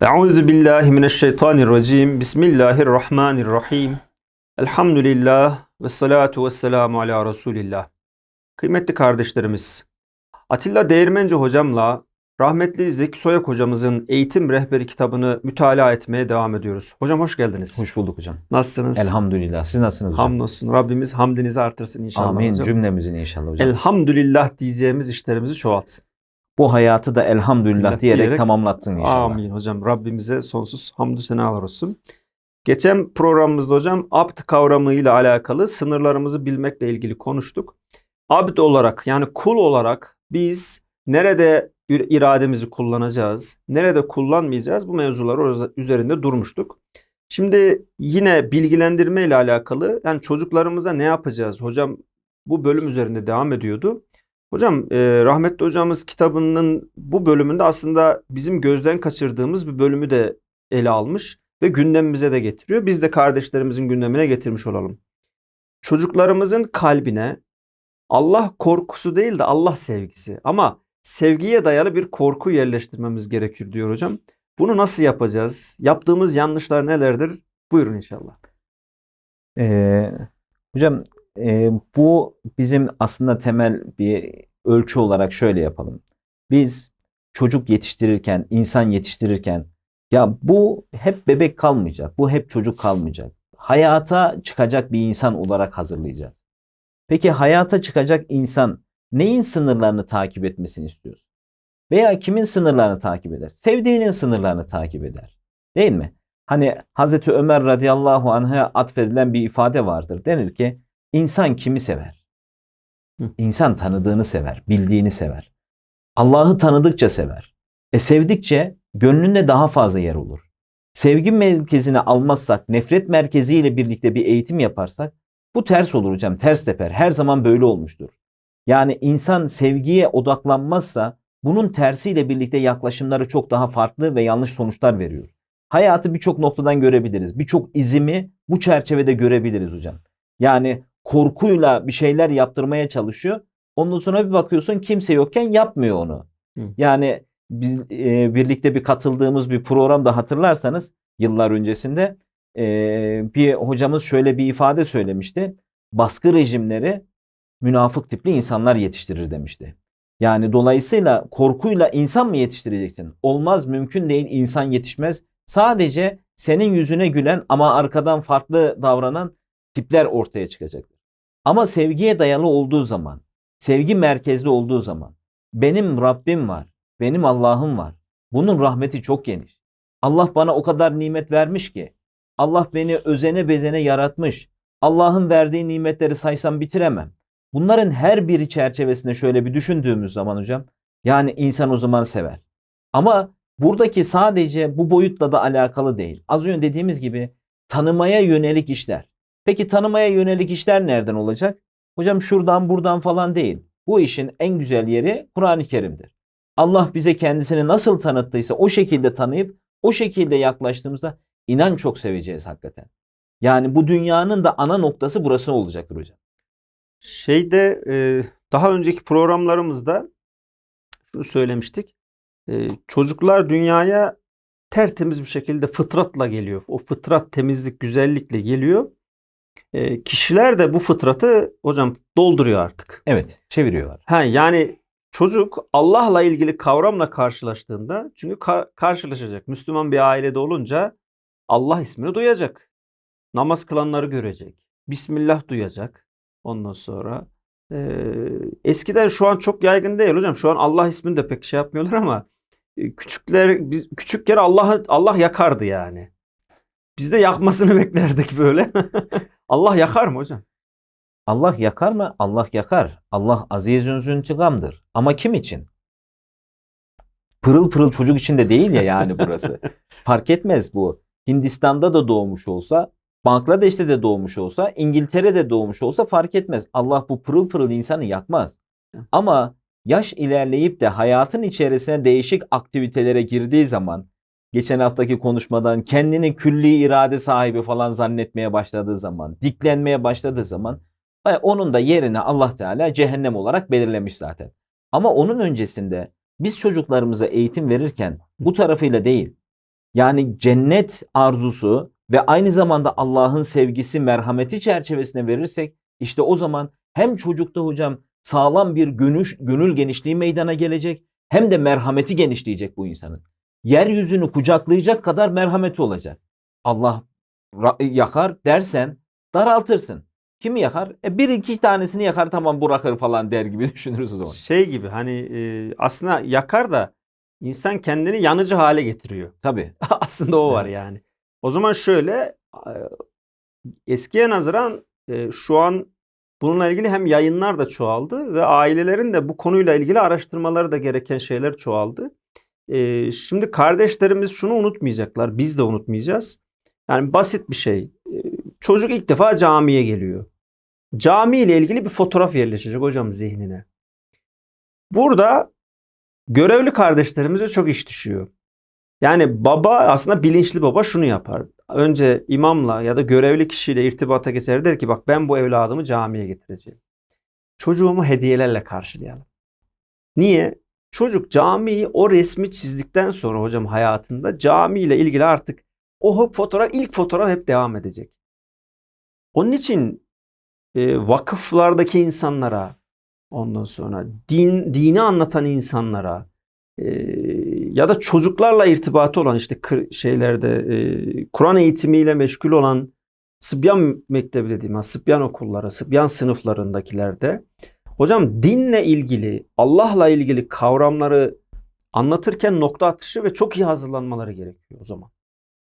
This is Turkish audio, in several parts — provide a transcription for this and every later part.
Euzu billahi mineşşeytanirracim. Bismillahirrahmanirrahim. Elhamdülillah ve salatu ve selamu ala Resulillah. Kıymetli kardeşlerimiz, Atilla Değirmenci hocamla rahmetli Zeki Soyak hocamızın eğitim rehberi kitabını mütalaa etmeye devam ediyoruz. Hocam hoş geldiniz. Hoş bulduk hocam. Nasılsınız? Elhamdülillah. Siz nasılsınız hocam? Hamdolsun. Rabbimiz hamdinizi artırsın inşallah Amin. hocam. Cümlemizin inşallah hocam. Elhamdülillah diyeceğimiz işlerimizi çoğaltsın. Bu hayatı da elhamdülillah diyerek, diyerek- tamamlatsın inşallah. Amin hocam. Rabbimize sonsuz hamdü senalar olsun. Geçen programımızda hocam abd kavramıyla alakalı sınırlarımızı bilmekle ilgili konuştuk. Abd olarak yani kul olarak biz nerede ir- irademizi kullanacağız, nerede kullanmayacağız bu mevzular üzerinde durmuştuk. Şimdi yine bilgilendirme ile alakalı yani çocuklarımıza ne yapacağız? Hocam bu bölüm üzerinde devam ediyordu. Hocam e, rahmetli hocamız kitabının bu bölümünde aslında bizim gözden kaçırdığımız bir bölümü de ele almış ve gündemimize de getiriyor. Biz de kardeşlerimizin gündemine getirmiş olalım. Çocuklarımızın kalbine Allah korkusu değil de Allah sevgisi ama sevgiye dayalı bir korku yerleştirmemiz gerekir diyor hocam. Bunu nasıl yapacağız? Yaptığımız yanlışlar nelerdir? Buyurun inşallah. Ee, hocam e, bu bizim aslında temel bir ölçü olarak şöyle yapalım. Biz çocuk yetiştirirken, insan yetiştirirken ya bu hep bebek kalmayacak. Bu hep çocuk kalmayacak. Hayata çıkacak bir insan olarak hazırlayacağız. Peki hayata çıkacak insan neyin sınırlarını takip etmesini istiyoruz? Veya kimin sınırlarını takip eder? Sevdiğinin sınırlarını takip eder. Değil mi? Hani Hazreti Ömer radıyallahu anh'a atfedilen bir ifade vardır. Denir ki insan kimi sever? İnsan tanıdığını sever, bildiğini sever. Allah'ı tanıdıkça sever. E sevdikçe gönlünde daha fazla yer olur. Sevgi merkezine almazsak, nefret merkeziyle birlikte bir eğitim yaparsak bu ters olur hocam, ters teper. Her zaman böyle olmuştur. Yani insan sevgiye odaklanmazsa bunun tersiyle birlikte yaklaşımları çok daha farklı ve yanlış sonuçlar veriyor. Hayatı birçok noktadan görebiliriz. Birçok izimi bu çerçevede görebiliriz hocam. Yani korkuyla bir şeyler yaptırmaya çalışıyor. Ondan sonra bir bakıyorsun kimse yokken yapmıyor onu. Hı. Yani biz e, birlikte bir katıldığımız bir programda hatırlarsanız yıllar öncesinde e, bir hocamız şöyle bir ifade söylemişti. Baskı rejimleri münafık tipli insanlar yetiştirir demişti. Yani dolayısıyla korkuyla insan mı yetiştireceksin? Olmaz, mümkün değil, insan yetişmez. Sadece senin yüzüne gülen ama arkadan farklı davranan tipler ortaya çıkacaktır. Ama sevgiye dayalı olduğu zaman, sevgi merkezli olduğu zaman, benim Rabbim var, benim Allah'ım var. Bunun rahmeti çok geniş. Allah bana o kadar nimet vermiş ki, Allah beni özene bezene yaratmış. Allah'ın verdiği nimetleri saysam bitiremem. Bunların her biri çerçevesinde şöyle bir düşündüğümüz zaman hocam, yani insan o zaman sever. Ama buradaki sadece bu boyutla da alakalı değil. Az önce dediğimiz gibi tanımaya yönelik işler. Peki tanımaya yönelik işler nereden olacak? Hocam şuradan buradan falan değil. Bu işin en güzel yeri Kur'an-ı Kerim'dir. Allah bize kendisini nasıl tanıttıysa o şekilde tanıyıp o şekilde yaklaştığımızda inan çok seveceğiz hakikaten. Yani bu dünyanın da ana noktası burası olacaktır hocam. Şeyde e, daha önceki programlarımızda şunu söylemiştik. E, çocuklar dünyaya tertemiz bir şekilde fıtratla geliyor. O fıtrat temizlik, güzellikle geliyor. E, kişiler de bu fıtratı hocam dolduruyor artık. Evet, çeviriyorlar. Ha yani çocuk Allah'la ilgili kavramla karşılaştığında çünkü ka- karşılaşacak. Müslüman bir ailede olunca Allah ismini duyacak. Namaz kılanları görecek. Bismillah duyacak. Ondan sonra eee, eskiden şu an çok yaygın değil hocam. Şu an Allah ismini de pek şey yapmıyorlar ama e, küçükler biz küçükken Allah Allah yakardı yani. Biz de yakmasını beklerdik böyle. Allah yakar mı hocam? Allah yakar mı? Allah yakar. Allah azizün züntigamdır. Ama kim için? Pırıl pırıl çocuk için de değil ya yani burası. Fark etmez bu. Hindistan'da da doğmuş olsa, Bangladeş'te de doğmuş olsa, İngiltere'de doğmuş olsa fark etmez. Allah bu pırıl pırıl insanı yakmaz. Ama yaş ilerleyip de hayatın içerisine değişik aktivitelere girdiği zaman, geçen haftaki konuşmadan kendini külli irade sahibi falan zannetmeye başladığı zaman, diklenmeye başladığı zaman onun da yerine Allah Teala cehennem olarak belirlemiş zaten. Ama onun öncesinde biz çocuklarımıza eğitim verirken bu tarafıyla değil, Yani cennet arzusu ve aynı zamanda Allah'ın sevgisi, merhameti çerçevesine verirsek işte o zaman hem çocukta hocam sağlam bir gönül, gönül genişliği meydana gelecek hem de merhameti genişleyecek bu insanın. Yeryüzünü kucaklayacak kadar merhameti olacak. Allah yakar dersen daraltırsın. Kimi yakar? E bir iki tanesini yakar tamam bırakır falan der gibi düşünürüz o zaman. Şey gibi hani e, aslında yakar da insan kendini yanıcı hale getiriyor. Tabii. Aslında o var Evet. yani. O zaman şöyle eskiye nazaran e, şu an bununla ilgili hem yayınlar da çoğaldı ve ailelerin de bu konuyla ilgili araştırmaları da gereken şeyler çoğaldı. E, Şimdi kardeşlerimiz şunu unutmayacaklar. Biz de unutmayacağız. Yani basit bir şey. E, Çocuk ilk defa camiye geliyor. Cami ile ilgili bir fotoğraf yerleşecek hocam zihnine. Burada görevli kardeşlerimize çok iş düşüyor. Yani baba aslında bilinçli baba şunu yapar. Önce imamla ya da görevli kişiyle irtibata geçer der ki bak ben bu evladımı camiye getireceğim. Çocuğumu hediyelerle karşılayalım. Niye? Çocuk camiyi o resmi çizdikten sonra hocam hayatında camiyle ilgili artık o fotoğraf ilk fotoğraf hep devam edecek. Onun için e, vakıflardaki insanlara ondan sonra din dini anlatan insanlara e, ya da çocuklarla irtibatı olan işte kır- şeylerde e, Kur'an eğitimiyle meşgul olan Sıbyan Mektebi dediğim ha, Sıbyan okulları, Sıbyan sınıflarındakilerde hocam dinle ilgili, Allah'la ilgili kavramları anlatırken nokta atışı ve çok iyi hazırlanmaları gerekiyor o zaman.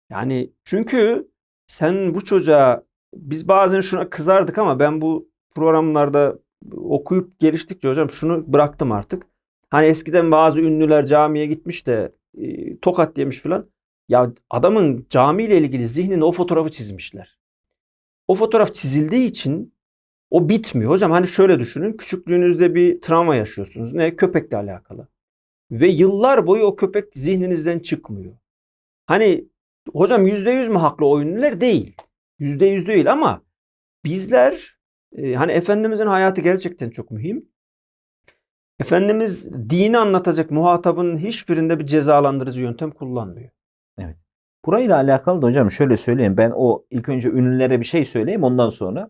Yani çünkü sen bu çocuğa biz bazen şuna kızardık ama ben bu programlarda okuyup geliştikçe hocam şunu bıraktım artık. Hani eskiden bazı ünlüler camiye gitmiş de e, tokat yemiş falan. Ya adamın camiyle ilgili zihnine o fotoğrafı çizmişler. O fotoğraf çizildiği için o bitmiyor. Hocam hani şöyle düşünün. Küçüklüğünüzde bir travma yaşıyorsunuz. Ne? Köpekle alakalı. Ve yıllar boyu o köpek zihninizden çıkmıyor. Hani hocam %100 mü haklı o ünlüler? Değil. %100 değil ama bizler e, hani Efendimizin hayatı gerçekten çok mühim. Efendimiz dini anlatacak muhatabın hiçbirinde bir cezalandırıcı yöntem kullanmıyor. Burayla alakalı da hocam şöyle söyleyeyim. Ben o ilk önce ünlülere bir şey söyleyeyim ondan sonra.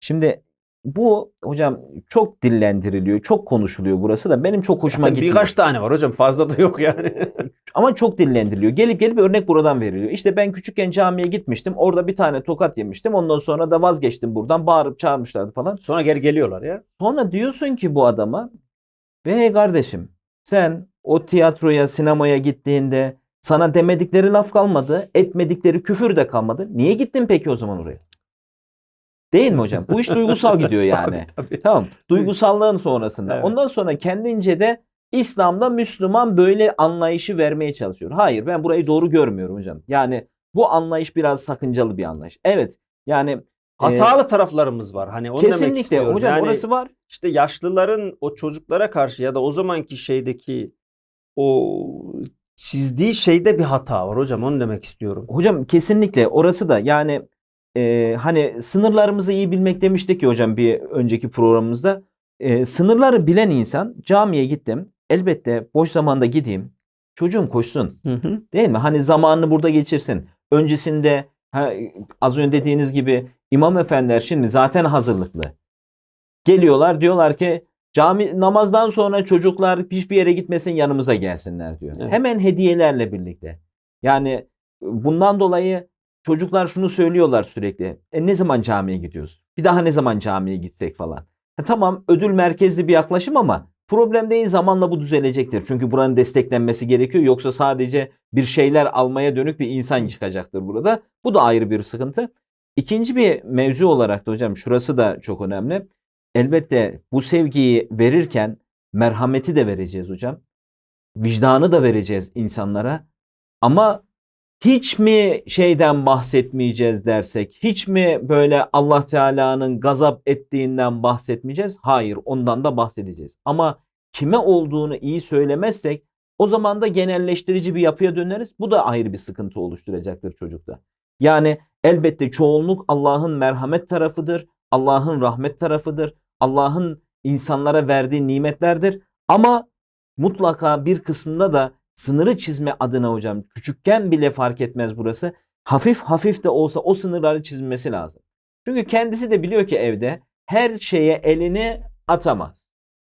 Şimdi bu hocam çok dillendiriliyor, çok konuşuluyor burası da benim çok hoşuma Zaten gitti. birkaç tane var hocam fazla da yok yani. Ama çok dillendiriliyor. Gelip gelip örnek buradan veriliyor. İşte ben küçükken camiye gitmiştim. Orada bir tane tokat yemiştim. Ondan sonra da vazgeçtim buradan. Bağırıp çağırmışlardı falan. Sonra geri geliyorlar ya. Sonra diyorsun ki bu adama ve kardeşim sen o tiyatroya, sinemaya gittiğinde sana demedikleri laf kalmadı, etmedikleri küfür de kalmadı. Niye gittin peki o zaman oraya? Değil mi hocam? Bu iş duygusal gidiyor yani. Tabii, tabii. Tamam. Duygusallığın sonrasında. Evet. Ondan sonra kendince de İslam'da Müslüman böyle anlayışı vermeye çalışıyor. Hayır ben burayı doğru görmüyorum hocam. Yani bu anlayış biraz sakıncalı bir anlayış. Evet. Yani Hatalı taraflarımız var. Hani onu demek kesinlikle istiyorum. hocam yani orası var. işte yaşlıların o çocuklara karşı ya da o zamanki şeydeki o çizdiği şeyde bir hata var hocam. Onu demek istiyorum. Hocam kesinlikle orası da yani e, hani sınırlarımızı iyi bilmek demiştik ki hocam bir önceki programımızda. E, sınırları bilen insan camiye gittim. Elbette boş zamanda gideyim. Çocuğum koşsun. Hı hı. Değil mi? Hani zamanını burada geçirsin. Öncesinde ha, az önce dediğiniz gibi imam efendiler şimdi zaten hazırlıklı. Geliyorlar diyorlar ki cami namazdan sonra çocuklar hiçbir yere gitmesin yanımıza gelsinler diyor. Evet. Hemen hediyelerle birlikte. Yani bundan dolayı çocuklar şunu söylüyorlar sürekli. E ne zaman camiye gidiyoruz? Bir daha ne zaman camiye gitsek falan. Ha, tamam ödül merkezli bir yaklaşım ama problem değil zamanla bu düzelecektir. Çünkü buranın desteklenmesi gerekiyor. Yoksa sadece bir şeyler almaya dönük bir insan çıkacaktır burada. Bu da ayrı bir sıkıntı. İkinci bir mevzu olarak da hocam şurası da çok önemli. Elbette bu sevgiyi verirken merhameti de vereceğiz hocam. Vicdanı da vereceğiz insanlara. Ama hiç mi şeyden bahsetmeyeceğiz dersek, hiç mi böyle Allah Teala'nın gazap ettiğinden bahsetmeyeceğiz? Hayır, ondan da bahsedeceğiz. Ama kime olduğunu iyi söylemezsek o zaman da genelleştirici bir yapıya döneriz. Bu da ayrı bir sıkıntı oluşturacaktır çocukta. Yani elbette çoğunluk Allah'ın merhamet tarafıdır, Allah'ın rahmet tarafıdır, Allah'ın insanlara verdiği nimetlerdir. Ama mutlaka bir kısmında da sınırı çizme adına hocam küçükken bile fark etmez burası. Hafif hafif de olsa o sınırları çizmesi lazım. Çünkü kendisi de biliyor ki evde her şeye elini atamaz.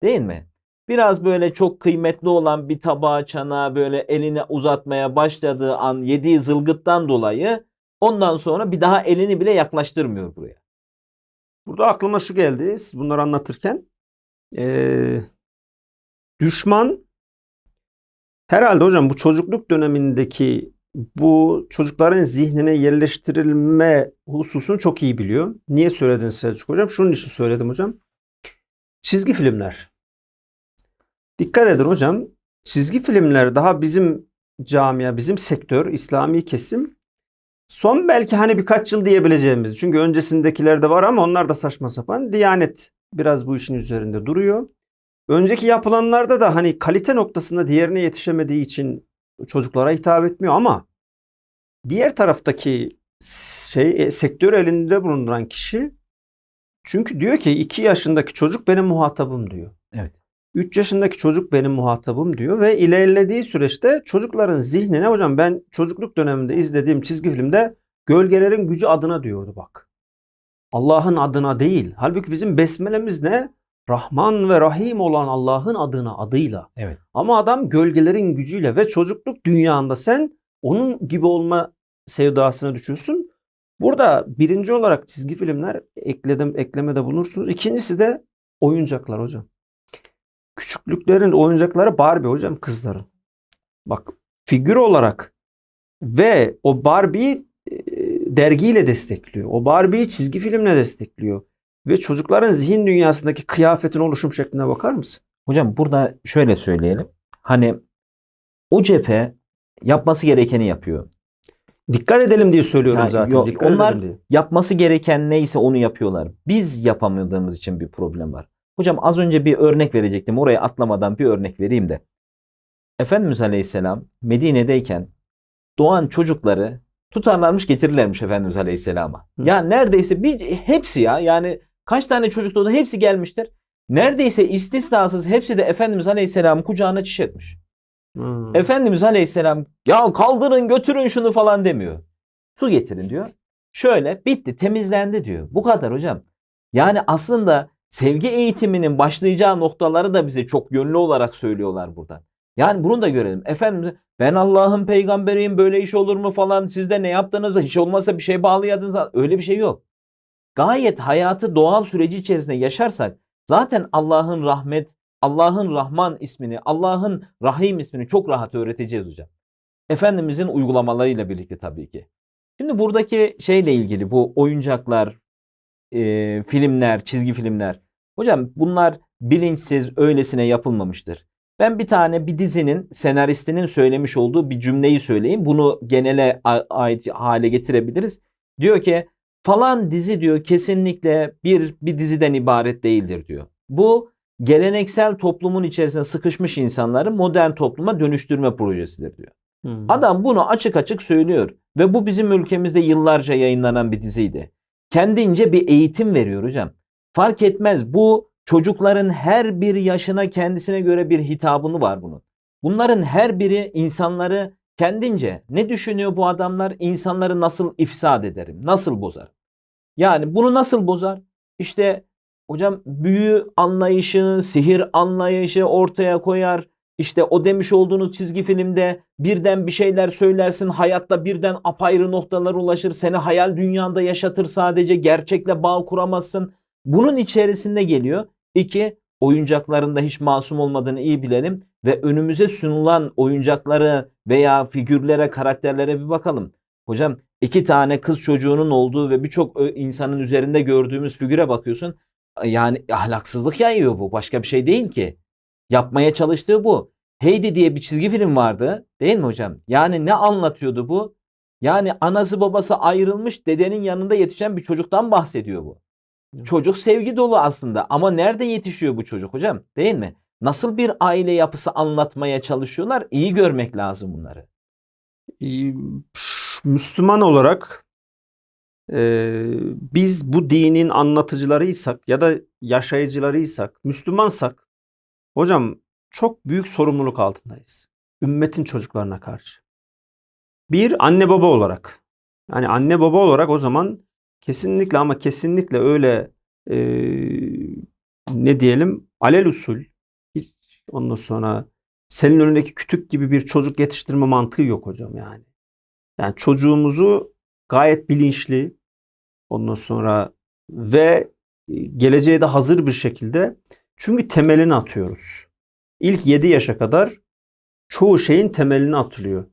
Değil mi? Biraz böyle çok kıymetli olan bir tabağa çanağa böyle elini uzatmaya başladığı an yediği zılgıttan dolayı ondan sonra bir daha elini bile yaklaştırmıyor buraya. Burada aklıma şu geldi siz bunları anlatırken. Ee, düşman herhalde hocam bu çocukluk dönemindeki bu çocukların zihnine yerleştirilme hususunu çok iyi biliyor. Niye söyledin Selçuk hocam? Şunun için söyledim hocam. Çizgi filmler. Dikkat edin hocam. Çizgi filmler daha bizim camia, bizim sektör, İslami kesim son belki hani birkaç yıl diyebileceğimiz. Çünkü öncesindekiler de var ama onlar da saçma sapan. Diyanet biraz bu işin üzerinde duruyor. Önceki yapılanlarda da hani kalite noktasında diğerine yetişemediği için çocuklara hitap etmiyor ama diğer taraftaki şey e, sektör elinde bulunduran kişi çünkü diyor ki 2 yaşındaki çocuk benim muhatabım diyor. Evet. 3 yaşındaki çocuk benim muhatabım diyor ve ilerlediği süreçte çocukların zihnine hocam ben çocukluk döneminde izlediğim çizgi filmde gölgelerin gücü adına diyordu bak. Allah'ın adına değil. Halbuki bizim besmelemiz ne? Rahman ve Rahim olan Allah'ın adına adıyla. Evet. Ama adam gölgelerin gücüyle ve çocukluk dünyanda sen onun gibi olma sevdasına düşüyorsun. Burada birinci olarak çizgi filmler ekledim eklemede bulunursunuz. İkincisi de oyuncaklar hocam. Küçüklüklerin oyuncakları Barbie hocam kızların. Bak figür olarak ve o Barbie'yi e, dergiyle destekliyor. O Barbie'yi çizgi filmle destekliyor. Ve çocukların zihin dünyasındaki kıyafetin oluşum şekline bakar mısın? Hocam burada şöyle söyleyelim. Hani o cephe yapması gerekeni yapıyor. Dikkat edelim diye söylüyorum Yani zaten. yok, Dikkat onlar- diye. Yapması gereken neyse onu yapıyorlar. Biz yapamadığımız için bir problem var. Hocam az önce bir örnek verecektim. Oraya atlamadan bir örnek vereyim de. Efendimiz Aleyhisselam Medine'deyken doğan çocukları tutarlarmış getirirlermiş Efendimiz Aleyhisselam'a. Ya neredeyse bir hepsi ya yani kaç tane çocuk doğdu hepsi gelmiştir. Neredeyse istisnasız hepsi de Efendimiz Aleyhisselam'ın kucağına çiş etmiş. Hmm. Efendimiz Aleyhisselam ya kaldırın götürün şunu falan demiyor. Su getirin diyor. Şöyle bitti temizlendi diyor. Bu kadar hocam. Yani aslında sevgi eğitiminin başlayacağı noktaları da bize çok yönlü olarak söylüyorlar buradan. Yani bunu da görelim. Efendimiz ben Allah'ın peygamberiyim böyle iş olur mu falan siz de ne yaptınız hiç olmazsa bir şey bağlayadınız. Öyle bir şey yok. Gayet hayatı doğal süreci içerisinde yaşarsak zaten Allah'ın rahmet, Allah'ın Rahman ismini, Allah'ın Rahim ismini çok rahat öğreteceğiz hocam. Efendimizin uygulamalarıyla birlikte tabii ki. Şimdi buradaki şeyle ilgili bu oyuncaklar, e, filmler, çizgi filmler. Hocam bunlar bilinçsiz öylesine yapılmamıştır. Ben bir tane bir dizinin senaristinin söylemiş olduğu bir cümleyi söyleyeyim. Bunu genele ait hale getirebiliriz. Diyor ki falan dizi diyor kesinlikle bir bir diziden ibaret değildir diyor. Bu geleneksel toplumun içerisine sıkışmış insanları modern topluma dönüştürme projesidir diyor. Hmm. Adam bunu açık açık söylüyor ve bu bizim ülkemizde yıllarca yayınlanan bir diziydi. Kendince bir eğitim veriyor hocam. Fark etmez bu çocukların her bir yaşına kendisine göre bir hitabını var bunun. Bunların her biri insanları kendince ne düşünüyor bu adamlar? İnsanları nasıl ifsad ederim? Nasıl bozar? Yani bunu nasıl bozar? İşte hocam büyü anlayışı, sihir anlayışı ortaya koyar. İşte o demiş olduğunuz çizgi filmde birden bir şeyler söylersin, hayatta birden apayrı noktalara ulaşır, seni hayal dünyanda yaşatır sadece, gerçekle bağ kuramazsın. Bunun içerisinde geliyor. İki, oyuncaklarında hiç masum olmadığını iyi bilelim ve önümüze sunulan oyuncakları veya figürlere, karakterlere bir bakalım. Hocam iki tane kız çocuğunun olduğu ve birçok ö- insanın üzerinde gördüğümüz figüre bakıyorsun. Yani ahlaksızlık yayıyor bu. Başka bir şey değil ki. Yapmaya çalıştığı bu. Heidi diye bir çizgi film vardı. Değil mi hocam? Yani ne anlatıyordu bu? Yani anası babası ayrılmış dedenin yanında yetişen bir çocuktan bahsediyor bu. Çocuk sevgi dolu aslında ama nerede yetişiyor bu çocuk hocam? Değil mi? Nasıl bir aile yapısı anlatmaya çalışıyorlar? İyi görmek lazım bunları. Müslüman olarak e, biz bu dinin anlatıcılarıysak ya da yaşayıcılarıysak, Müslümansak hocam çok büyük sorumluluk altındayız. ümmetin çocuklarına karşı. Bir anne baba olarak. Yani anne baba olarak o zaman kesinlikle ama kesinlikle öyle e, ne diyelim alel usul hiç ondan sonra senin önündeki kütük gibi bir çocuk yetiştirme mantığı yok hocam yani. Yani çocuğumuzu gayet bilinçli ondan sonra ve e, geleceğe de hazır bir şekilde çünkü temelini atıyoruz. İlk 7 yaşa kadar çoğu şeyin temelini atılıyor.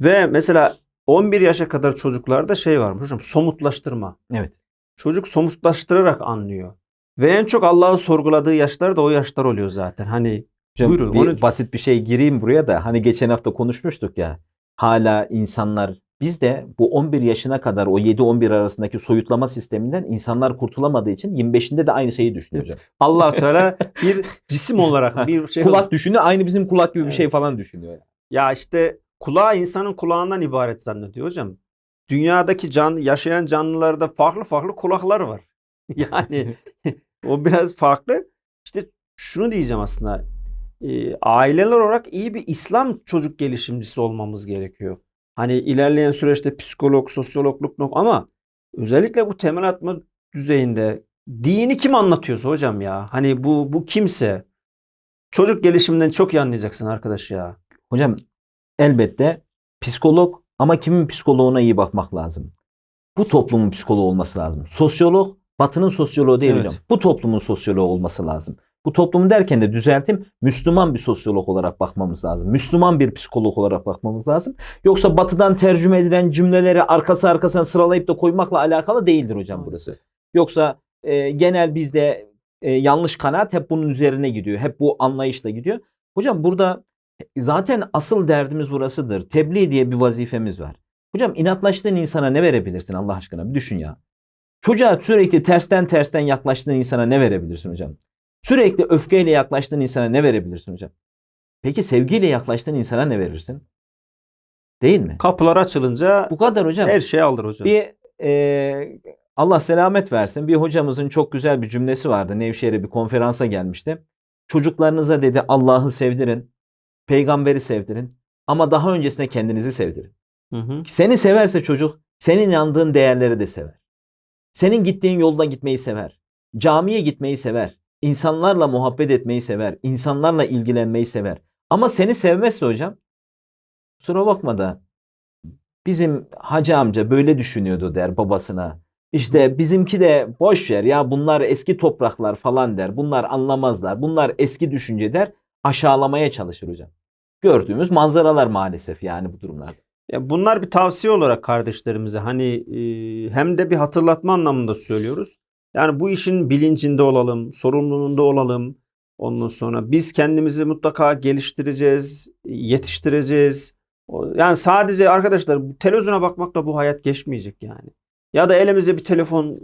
Ve mesela 11 yaşa kadar çocuklarda şey varmış hocam somutlaştırma. Evet. Çocuk somutlaştırarak anlıyor. Ve en çok Allah'ı sorguladığı yaşlar da o yaşlar oluyor zaten. Hani Hocam Buyurun, bir onu- basit bir şey gireyim buraya da hani geçen hafta konuşmuştuk ya hala insanlar biz de bu 11 yaşına kadar o 7-11 arasındaki soyutlama sisteminden insanlar kurtulamadığı için 25'inde de aynı şeyi düşünüyor hocam. allah Teala bir cisim olarak bir şey kulak düşünüyor aynı bizim kulak gibi bir şey falan düşünüyor. Ya işte kulağı insanın kulağından ibaret zannediyor hocam. Dünyadaki can, yaşayan canlılarda farklı farklı kulaklar var. Yani o biraz farklı. İşte şunu diyeceğim aslında. Ee, aileler olarak iyi bir İslam çocuk gelişimcisi olmamız gerekiyor. Hani ilerleyen süreçte psikolog, sosyologluk ama özellikle bu temel atma düzeyinde dini kim anlatıyorsa hocam ya. Hani bu bu kimse çocuk gelişiminden çok iyi anlayacaksın arkadaş ya. Hocam elbette psikolog ama kimin psikoloğuna iyi bakmak lazım. Bu toplumun psikoloğu olması lazım. Sosyolog batının sosyoloğu değil Evet. hocam. Bu toplumun sosyoloğu olması lazım. Bu toplumu derken de düzeltim Müslüman bir sosyolog olarak bakmamız lazım. Müslüman bir psikolog olarak bakmamız lazım. Yoksa batıdan tercüme edilen cümleleri arkası arkasına sıralayıp da koymakla alakalı değildir hocam burası. Yoksa e, genel bizde e, yanlış kanaat hep bunun üzerine gidiyor. Hep bu anlayışla gidiyor. Hocam burada zaten asıl derdimiz burasıdır. Tebliğ diye bir vazifemiz var. Hocam inatlaştığın insana ne verebilirsin Allah aşkına? Bir düşün ya. Çocuğa sürekli tersten tersten yaklaştığın insana ne verebilirsin hocam? Sürekli öfkeyle yaklaştığın insana ne verebilirsin hocam? Peki sevgiyle yaklaştığın insana ne verirsin? Değil mi? Kapılar açılınca Bu kadar hocam. her şeyi alır hocam. Bir e, Allah selamet versin. Bir hocamızın çok güzel bir cümlesi vardı. Nevşehir'e bir konferansa gelmişti. Çocuklarınıza dedi Allah'ı sevdirin, peygamberi sevdirin ama daha öncesinde kendinizi sevdirin. Hı hı. Seni severse çocuk, senin inandığın değerleri de sever. Senin gittiğin yolda gitmeyi sever. Camiye gitmeyi sever. İnsanlarla muhabbet etmeyi sever. İnsanlarla ilgilenmeyi sever. Ama seni sevmezse hocam, kusura bakma da bizim hacı amca böyle düşünüyordu der babasına. İşte bizimki de boş ver ya bunlar eski topraklar falan der. Bunlar anlamazlar. Bunlar eski düşünce der. Aşağılamaya çalışır hocam. Gördüğümüz manzaralar maalesef yani bu durumlarda. Ya bunlar bir tavsiye olarak kardeşlerimize hani e, hem de bir hatırlatma anlamında söylüyoruz. Yani bu işin bilincinde olalım, sorumluluğunda olalım. Ondan sonra biz kendimizi mutlaka geliştireceğiz, yetiştireceğiz. Yani sadece arkadaşlar televizyona bakmakla bu hayat geçmeyecek yani. Ya da elimize bir telefon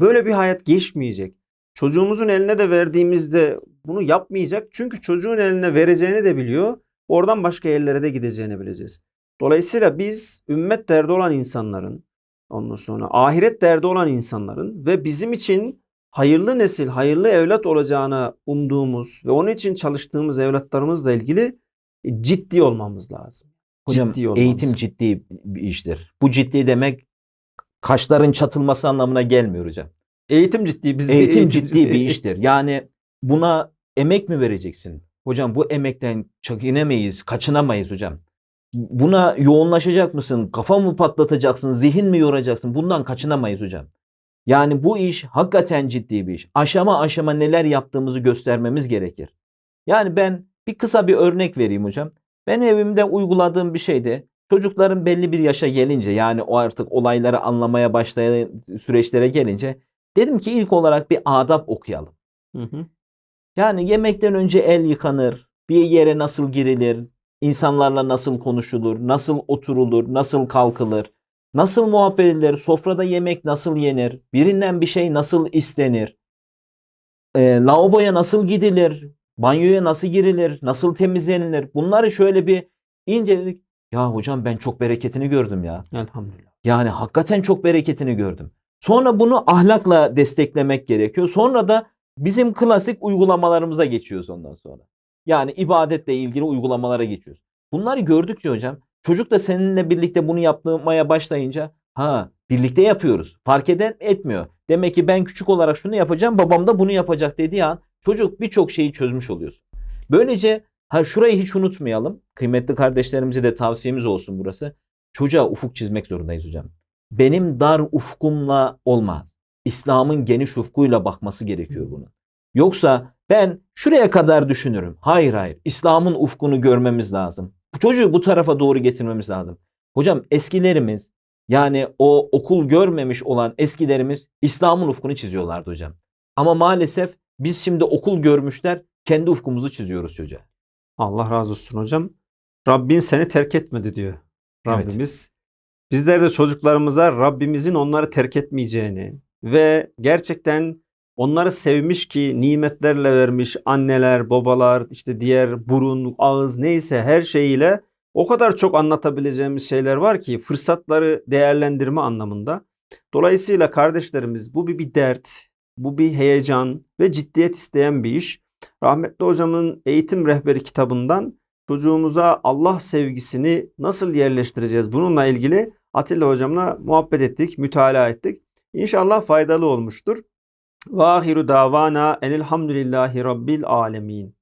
böyle bir hayat geçmeyecek. Çocuğumuzun eline de verdiğimizde bunu yapmayacak. Çünkü çocuğun eline vereceğini de biliyor. Oradan başka yerlere de gideceğini bileceğiz. Dolayısıyla biz ümmet derdi olan insanların, ondan sonra ahiret derdi olan insanların ve bizim için hayırlı nesil, hayırlı evlat olacağını umduğumuz ve onun için çalıştığımız evlatlarımızla ilgili ciddi olmamız lazım. Hocam Ciddi olmamız. eğitim ciddi bir iştir. Bu ciddi demek kaşların çatılması anlamına gelmiyor hocam. Eğitim ciddi. Biz de Eğitim eğitim ciddi bir iştir. Yani buna emek mi vereceksin? Hocam bu emekten çekinemeyiz, kaçınamayız hocam. Buna yoğunlaşacak mısın? Kafa mı patlatacaksın? Zihin mi yoracaksın? Bundan kaçınamayız hocam. Yani bu iş hakikaten ciddi bir iş. Aşama aşama neler yaptığımızı göstermemiz gerekir. Yani ben bir kısa bir örnek vereyim hocam. Ben evimde uyguladığım bir şeydi. Çocukların belli bir yaşa gelince yani o artık olayları anlamaya başlayan süreçlere gelince dedim ki ilk olarak bir adap okuyalım. Hı hı. Yani yemekten önce el yıkanır, bir yere nasıl girilir, insanlarla nasıl konuşulur, nasıl oturulur, nasıl kalkılır, nasıl muhabbet edilir, sofrada yemek nasıl yenir, birinden bir şey nasıl istenir, e, lavaboya nasıl gidilir, banyoya nasıl girilir, nasıl temizlenilir. Bunları şöyle bir inceledik. Ya hocam ben çok bereketini gördüm ya. Elhamdülillah. Yani hakikaten çok bereketini gördüm. Sonra bunu ahlakla desteklemek gerekiyor. Sonra da bizim klasik uygulamalarımıza geçiyoruz ondan sonra. Yani ibadetle ilgili uygulamalara geçiyoruz. Bunları gördükçe hocam çocuk da seninle birlikte bunu yapmaya başlayınca ha birlikte yapıyoruz. Fark eden etmiyor. Demek ki ben küçük olarak şunu yapacağım babam da bunu yapacak dediği an çocuk birçok şeyi çözmüş oluyorsun. Böylece ha şurayı hiç unutmayalım. Kıymetli kardeşlerimize de tavsiyemiz olsun burası. Çocuğa ufuk çizmek zorundayız hocam. Benim dar ufkumla olmaz. İslam'ın geniş ufkuyla bakması gerekiyor bunun. Yoksa ben şuraya kadar düşünürüm. Hayır hayır. İslam'ın ufkunu görmemiz lazım. Çocuğu bu tarafa doğru getirmemiz lazım. Hocam eskilerimiz yani o okul görmemiş olan eskilerimiz İslam'ın ufkunu çiziyorlardı hocam. Ama maalesef biz şimdi okul görmüşler kendi ufkumuzu çiziyoruz çocuğa. Allah razı olsun hocam. Rabbin seni terk etmedi diyor Rabbimiz. Bizler de çocuklarımıza Rabbimizin onları terk etmeyeceğini ve gerçekten onları sevmiş ki nimetlerle vermiş anneler, babalar, işte diğer burun, ağız neyse her şeyiyle o kadar çok anlatabileceğimiz şeyler var ki fırsatları değerlendirme anlamında. Dolayısıyla kardeşlerimiz bu bir, bir dert, bu bir heyecan ve ciddiyet isteyen bir iş. Rahmetli hocamın eğitim rehberi kitabından çocuğumuza Allah sevgisini nasıl yerleştireceğiz bununla ilgili Atilla hocamla muhabbet ettik, mütalaa ettik. İnşallah faydalı olmuştur. Ve ahiru davana enilhamdülillahi rabbil alemin.